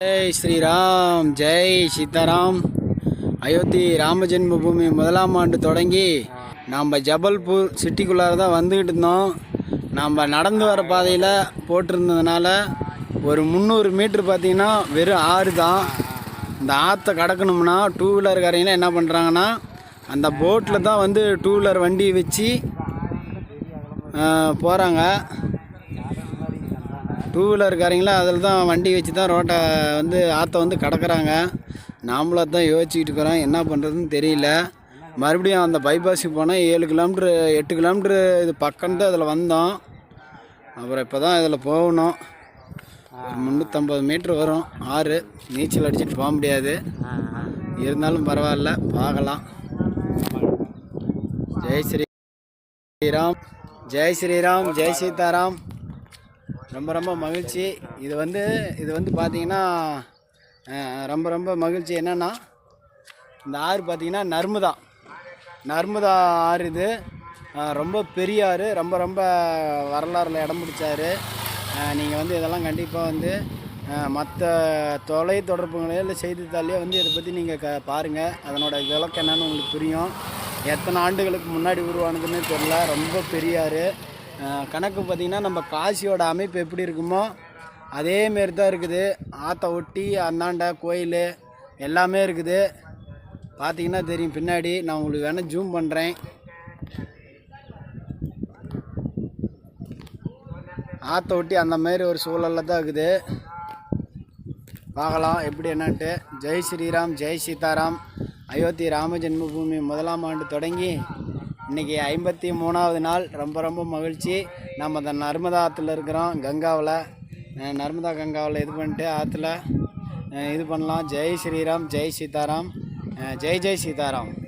ஜெய் ஸ்ரீராம் ஜெய் சீதாராம் அயோத்தி ராம ஜென்மபூமி முதலாம் ஆண்டு தொடங்கி நாம் ஜபல்பூர் சிட்டிக்குள்ளார தான் வந்துக்கிட்டு இருந்தோம். நாம் நடந்து வர பாதையில் போட்டிருந்ததுனால ஒரு முந்நூறு மீட்ரு பார்த்தீங்கன்னா வெறும் ஆறு தான். இந்த ஆற்றை கடக்கணும்னா டூ வீலர்காரங்களாம் என்ன பண்ணுறாங்கன்னா அந்த போட்டில் தான் வந்து டூ வீலர் வண்டி வச்சு போகிறாங்க டூ வீலர்காரங்களாம் அதில் தான் வண்டி வச்சு தான் ரோட்டை வந்து ஆற்றை வந்து கடக்கிறாங்க. நாமளும் தான் யோசிச்சுக்கிட்டு இருக்கிறோம் என்ன பண்ணுறதுன்னு தெரியல. மறுபடியும் அந்த பைபாஸுக்கு போனால் ஏழு கிலோமீட்ரு எட்டு கிலோமீட்ரு இது பக்கம் தான் இதில் வந்தோம். அப்புறம் இப்போ தான் இதில் போகணும். முந்நூற்றம்பது மீட்ரு வரும் ஆறு. நீச்சல் அடிச்சுட்டு போக முடியாது. இருந்தாலும் பரவாயில்ல பார்க்கலாம். ஜெய் ஸ்ரீ ஸ்ரீராம் ஜெய் ஸ்ரீராம் ஜெய் சீதாராம். ரொம்ப ரொம்ப மகிழ்ச்சி. இது வந்து இது வந்து பார்த்தீங்கன்னா ரொம்ப ரொம்ப மகிழ்ச்சி. என்னென்னா இந்த ஆறு பார்த்தீங்கன்னா நர்மதா. நர்மதா ஆறு இது ரொம்ப பெரிய ஆறு. ரொம்ப ரொம்ப வரலாறுல இடம் பிடிச்சாரு. நீங்கள் வந்து இதெல்லாம் கண்டிப்பாக வந்து மற்ற தொலை தொடர்புகளே இல்லை செய்தித்தாளையோ வந்து இதை பற்றி நீங்கள் க பாருங்கள் அதனோட விளக்கம் என்னன்னு உங்களுக்கு புரியும். எத்தனை ஆண்டுகளுக்கு முன்னாடி உருவானதுன்னு தெரியல. ரொம்ப பெரிய ஆறு. கணக்கு பார்த்திங்கன்னா நம்ம காசியோட அமைப்பு எப்படி இருக்குமோ அதேமாரி தான் இருக்குது. ஆற்றை ஒட்டி அந்தாண்ட கோயில் எல்லாமே இருக்குது. பார்த்திங்கன்னா தெரியும் பின்னாடி. நான் உங்களுக்கு வேணால் ஜூம் பண்ணுறேன் ஆற்றை ஒட்டி அந்த மாதிரி ஒரு சூழலில் தான் இருக்குது. பார்க்கலாம் எப்படி என்னன்ட்டு. ஜெய் ஸ்ரீராம் ஜெய் சீதாராம் அயோத்தி ராம ஜென்மபூமி முதலாம் ஆண்டு தொடங்கி இன்றைக்கி ஐம்பத்தி மூணாவது நாள். ரொம்ப ரொம்ப மகிழ்ச்சி. நம்ம அந்த நர்மதா ஆற்றுல இருக்கிறோம். கங்காவில். நர்மதா கங்காவில் இது பண்ணிட்டு ஆற்றுல இது பண்ணலாம். ஜெய் ஸ்ரீராம் ஜெய் சீதாராம். ஜெய் ஜெய் சீதாராம்.